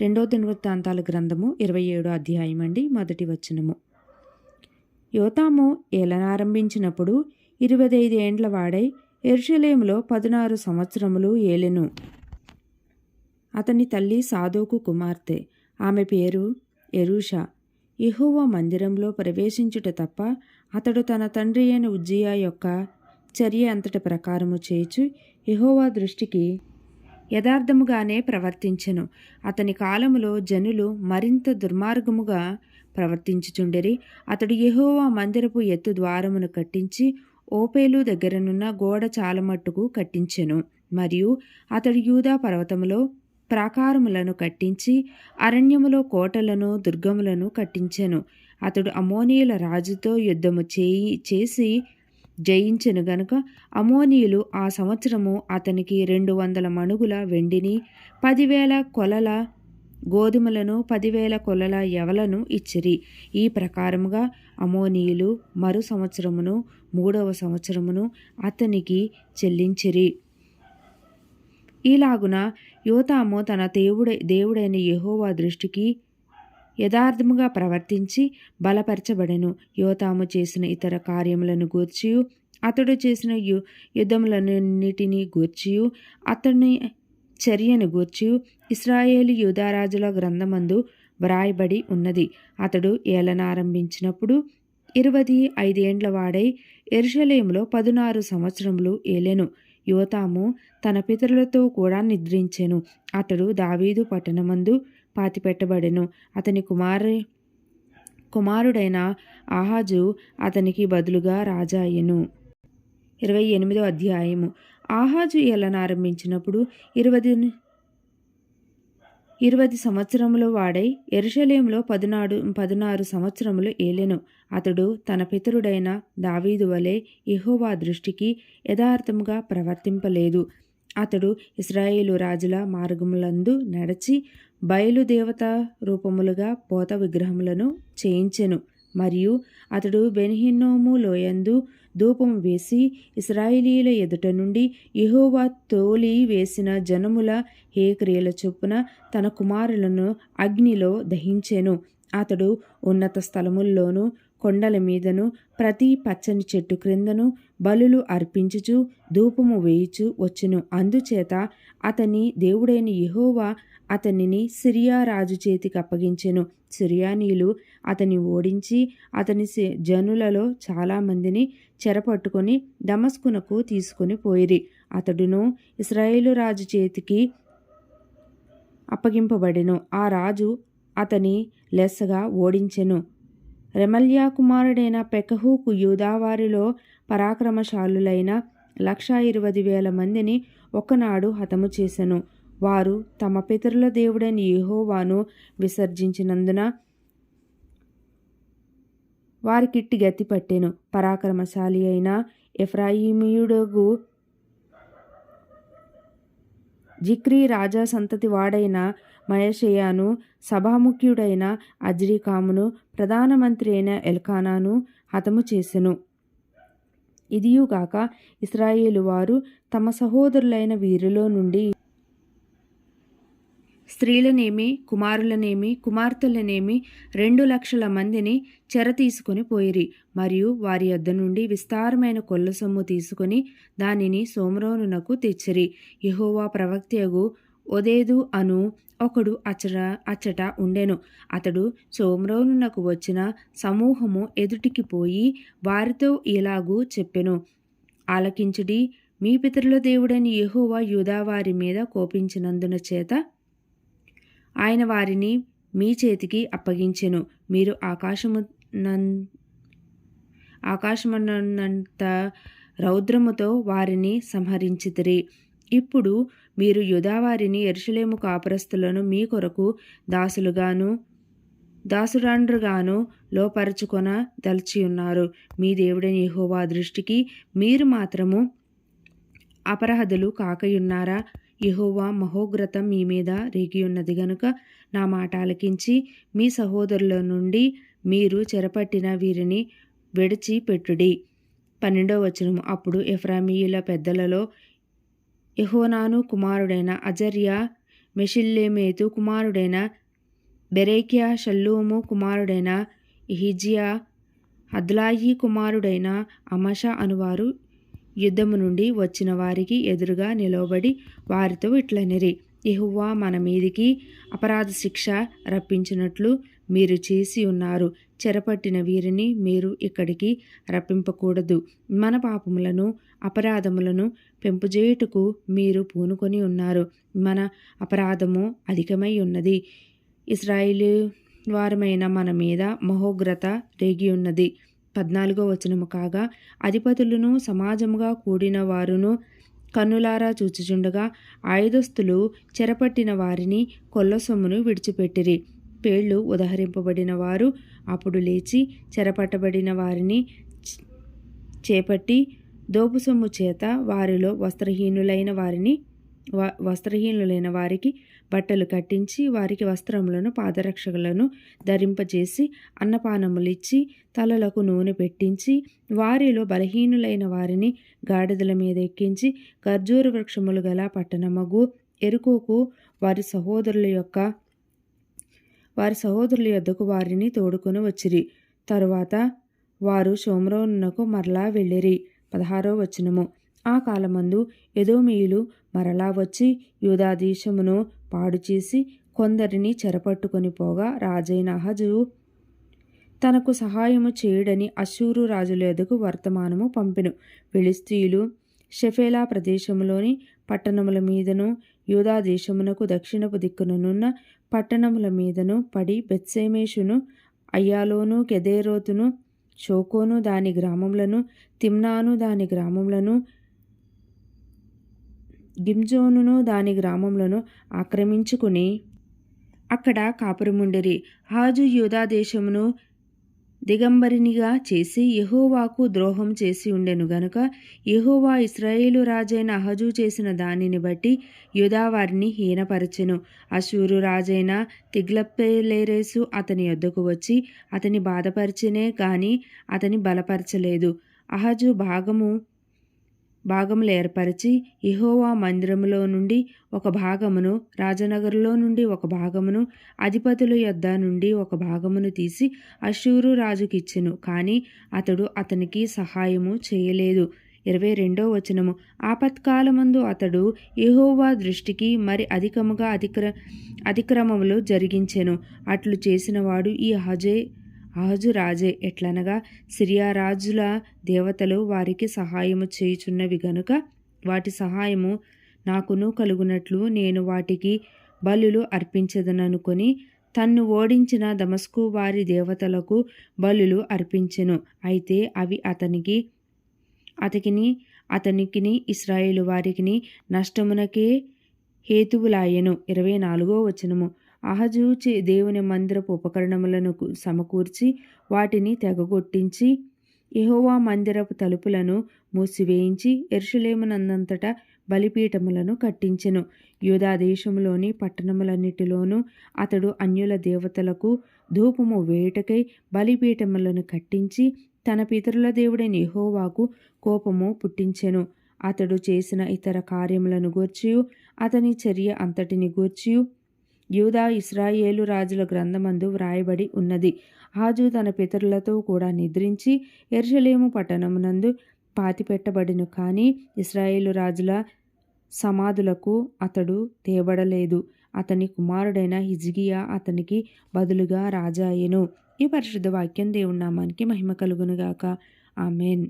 రెండో దినవృత్తాంతాల గ్రంథము ఇరవై ఏడో అధ్యాయం అండి మొదటి వచనము. యోతాము ఏలనారంభించినప్పుడు ఇరవై ఐదు ఏండ్ల వాడై ఎరుషలేములో పదునారు సంవత్సరములు ఏలెను. అతని తల్లి సాధోకు కుమార్తె ఆమె పేరు ఎరూషా ఇహోవా మందిరంలో ప్రవేశించుట తప్ప అతడు తన తండ్రి అయిన ఉజ్జియా యొక్క చర్య అంతటి ప్రకారము చేయుచు ఇహోవా దృష్టికి యథార్థముగానే ప్రవర్తించెను. అతని కాలములో జనులు మరింత దుర్మార్గముగా ప్రవర్తించుచుండిరి. అతడు యహోవా మందిరపు ఎత్తు ద్వారమును కట్టించి ఓపేలు దగ్గరనున్న గోడ చాలమట్టుకు కట్టించెను. మరియు అతడు యూదా పర్వతములో ప్రాకారములను కట్టించి అరణ్యములో కోటలను దుర్గములను కట్టించెను. అతడు అమోనియుల రాజుతో యుద్ధము చేయి చేసి జయించెను గనుక అమోనీయులు ఆ సంవత్సరము అతనికి రెండు వందల మణుగుల వెండిని పదివేల కొలల గోధుమలను పదివేల కొలల ఎవలను ఇచ్చిరి. ఈ ప్రకారముగా అమోనీయులు మరు సంవత్సరమును మూడవ సంవత్సరమును అతనికి చెల్లించిరి. ఈలాగున యోతాము తన దేవుడై దేవుడైన యహోవా దృష్టికి యథార్థముగా ప్రవర్తించి బలపరచబడెను. యోతాము చేసిన ఇతర కార్యములను గూర్చియు. అతడు చేసిన యు యుద్ధములన్నిటినీ గూర్చియు. అతని చర్యను గూర్చియు. ఇస్రాయేలు యూదారాజుల గ్రంథమందు వ్రాయబడి ఉన్నది. అతడు ఏలనారంభించినప్పుడు ఇరవై ఐదేండ్ల వాడై ఎరుషలేములో పదునారు సంవత్సరములు ఏలెను. యువతాము తన పితరులతో కూడా నిద్రించెను. అతడు దావీదు పట్టణమందు పాతిపెట్టబడెను అతని కుమారు కుమారుడైన ఆహాజు అతనికి బదులుగా రాజా అయ్యెను. ఇరవై ఎనిమిదో అధ్యాయము. ఆహాజు ఏలనారంభించినప్పుడు ఇరవై ఇరవై సంవత్సరములు వాడై ఎరుషలేంలో పదునాడు పదునారు సంవత్సరములు ఏలెను. అతడు తన పితరుడైన దావీదు వలె యెహోవా దృష్టికి యథార్థముగా ప్రవర్తింపలేదు. అతడు ఇస్రాయేలు రాజుల మార్గములందు నడిచి బయలుదేవత రూపములుగా పోత విగ్రహములను చేయించెను. మరియు అతడు బెన్హిన్నోము లోయందు ధూపం వేసి ఇస్రాయిలీల ఎదుట నుండి యహోవా తోలి వేసిన జనముల హే క్రియల చొప్పున తన కుమారులను అగ్నిలో దహించెను. అతడు ఉన్నత స్థలముల్లోనూ కొండల మీదను ప్రతి పచ్చని చెట్టు క్రిందను బలులు అర్పించుచు ధూపము వేయుచు వచ్చును. అందుచేత అతని దేవుడైన యహోవా అతనిని సిరియా రాజు చేతికి అప్పగించెను. సిరియానీలు అతని ఓడించి అతని జనులలో చాలామందిని చెరపట్టుకొని దమస్కునకు తీసుకొని పోయిరి. అతడును ఇస్రాయేలు రాజు చేతికి అప్పగింపబడెను. ఆ రాజు అతని లెస్సగా ఓడించెను. రెమల్యా కుమారుడైన పెకహూకు యూదావారిలో పరాక్రమశాలులైన లక్షా ఇరవై వేల మందిని ఒకనాడు హతము చేసెను. వారు తమ పితరుల దేవుడైన యెహోవాను విసర్జించినందున వారికిట్టి గతి పట్టెను. పరాక్రమశాలి అయిన ఎఫ్రాయిమీయుడుగు జిక్రీ రాజా సంతతి వాడైన మయషయాను సభాముఖ్యుడైన అజ్రికామును ప్రధానమంత్రి అయిన ఎల్కానాను హతము చేసెను. ఇదియుగాక ఇస్రాయేలు వారు తమ సహోదరులైన వీరిలో నుండి స్త్రీలనేమి కుమారులనేమి కుమార్తెలనేమి రెండు లక్షల మందిని చెర తీసుకొని పోయిరి. మరియు వారి యొద్ద నుండి విస్తారమైన కొల్ల సొమ్ము తీసుకొని దానిని సోమరోనునకు తెచ్చిరి. యహోవా ప్రవక్తయగు ఒదేదు అను ఒకడు అచ్చట అచ్చట ఉండెను. అతడు సోమ్రోనునకు వచ్చిన సమూహము ఎదుటికి పోయి వారితో ఇలాగూ చెప్పెను. ఆలకించుడి మీ పితరుల దేవుడని యెహోవా యూదా వారి మీద కోపించినందున చేత ఆయన వారిని మీ చేతికి అప్పగించెను. మీరు ఆకాశము ఆకాశమన్నంత రౌద్రముతో వారిని సంహరించితిరి. ఇప్పుడు మీరు యుధావారిని ఎరుషలేము కాపురస్తులను మీ కొరకు దాసులుగాను దాసురాండ్రుగాను లోపరుచుకొన దలిచి ఉన్నారు. మీ దేవుడని యహోవా దృష్టికి మీరు మాత్రము అపరాధులు కాకయున్నారా? యహోవా మహోగ్రతం మీ మీద రేగియున్నది గనుక నా మాట ఆలకించి మీ సహోదరుల నుండి మీరు చెరపట్టిన వీరిని విడిచి పెట్టుడి పన్నెండవ వచనము. అప్పుడు ఎఫ్రామీయుల పెద్దలలో యెహోనాను కుమారుడైన అజర్యా మెషిల్లేమేతు కుమారుడైన బెరేక్యా షల్లూము కుమారుడైన ఇహిజియా అద్లాయి కుమారుడైన అమష అనువారు యుద్ధము నుండి వచ్చిన వారికి ఎదురుగా నిలవబడి వారితో ఇట్లనిరి యెహోవా మన మీదికి అపరాధ శిక్ష రప్పించినట్లు మీరు చేసి ఉన్నారు. చెరపట్టిన వీరిని మీరు ఇక్కడికి రప్పింపకూడదు. మన పాపములను అపరాధములను పెంపుజేయుటకు మీరు పూనుకొని ఉన్నారు. మన అపరాధము అధికమై ఉన్నది. ఇస్రాయిలు వారమైన మన మీద మహోగ్రత రేగి ఉన్నది. పద్నాలుగో వచనము కాగా అధిపతులను సమాజముగా కూడిన వారును కన్నులారా చూచుచుండగా ఆయుధస్తులు చెరపట్టిన వారిని కొల్లసొమ్మును విడిచిపెట్టిరి. పేళ్ళు ఉదహరింపబడిన వారు అప్పుడు లేచి చెరపట్టబడిన వారిని చేపట్టి దోపు సొమ్ము చేత వారిలో వస్త్రహీనులైన వారిని వ- వస్త్రహీనులైన వారికి బట్టలు కట్టించి వారికి వస్త్రములను పాదరక్షకులను ధరింపజేసి అన్నపానములిచ్చి తలలకు నూనె పెట్టించి వారిలో బలహీనులైన వారిని గాడిదల మీద ఎక్కించి ఖర్జూర వృక్షములు గల పట్టణమగు ఎరుకోకు వారి సహోదరుల యొక్క వారి సహోదరుల యొద్దకు వారిని తోడుకొని వచ్చిరి. తరువాత వారు సోమరోనునకు మరలా వెళ్ళిరి. పదహారో వచనము. ఆ కాలమందు ఎదోమీయులు మరలా వచ్చి యూదాదేశమును పాడు చేసి కొందరిని చెరపట్టుకొని పోగా రాజైన అహజు తనకు సహాయము చేయడని అశూరు రాజుల ఎదుగు వర్తమానము పంపెను. ఫిలిస్తీయులు షెఫేలా ప్రదేశములోని పట్టణముల మీదను యూదా దేశమునకు దక్షిణపు దిక్కుననున్న పట్టణముల మీదను పడి బెత్సేమేషును అయ్యాలోను కెదేరోతును షోకోను దాని గ్రామములను తిమ్నాను దాని గ్రామములను గిమ్జోనును దాని గ్రామములను ఆక్రమించుకుని అక్కడ కాపురముండిరి. హాజు యూదా దేశమును దిగంబరినిగా చేసి యహోవాకు ద్రోహం చేసి ఉండెను గనుక యహోవా ఇస్రాయేలు రాజైన అహజు చేసిన దానిని బట్టి యుధావారిని హీనపరచెను. అశూరు రాజైన తిగ్లప్పేలేరేసు అతని యొద్దకు వచ్చి అతని బాధపరిచినే కానీ అతని బలపరచలేదు. అహజు భాగము భాగములు ఏర్పరిచి ఇహోవా మందిరములో నుండి ఒక భాగమును రాజనగరులో నుండి ఒక భాగమును అధిపతుల యొద్ద నుండి ఒక భాగమును తీసి అశూరు రాజుకిచ్చెను. కానీ అతడు అతనికి సహాయము చేయలేదు. ఇరవై రెండో వచనము. ఆపత్కాలమందు అతడు యెహోవా దృష్టికి మరి అధికముగా అధిక్ర అతిక్రమములు జరిగించెను. అట్లు చేసినవాడు ఈ హజే అహజు రాజే ఎట్లనగా సిరియా రాజుల దేవతలు వారికి సహాయము చేయుచున్నవి గనుక వాటి సహాయము నాకును కలుగునట్లు నేను వాటికి బలులు అర్పించదననుకొని తన్ను ఓడించిన దమస్కు వారి దేవతలకు బలులు అర్పించెను. అయితే అవి అతనికి అతకిని అతనికిని ఇస్రాయేలు వారికిని నష్టమునకే హేతువులాయెను. ఇరవై నాలుగో వచనము. అహజు దేవుని మందిరపు ఉపకరణములను సమకూర్చి వాటిని తెగగొట్టించి ఎహోవా మందిరపు తలుపులను మూసివేయించి ఎరుషులేమునందంతటా బలిపీఠములను కట్టించెను. యూదా దేశములోని పట్టణములన్నిటిలోనూ అతడు అన్యుల దేవతలకు ధూపము వేయుటకై బలిపీఠములను కట్టించి తన పితరుల దేవుడైన ఎహోవాకు కోపము పుట్టించెను. అతడు చేసిన ఇతర కార్యములను గూర్చియు అతని చర్య అంతటిని గూర్చియు యూదా ఇస్రాయేలు రాజుల గ్రంథమందు వ్రాయబడి ఉన్నది. హాజు తన పితరులతో కూడా నిద్రించి ఎర్షలేము పట్టణమునందు పాతిపెట్టబడిను కానీ ఇస్రాయేలు రాజుల సమాధులకు అతడు తేబడలేదు అతని కుమారుడైన హిజ్గియా అతనికి బదులుగా రాజాయెను ఈ పరిశుద్ధ వాక్యం దేవుడి నామానికి మహిమ కలుగునుగాక. ఆమెన్.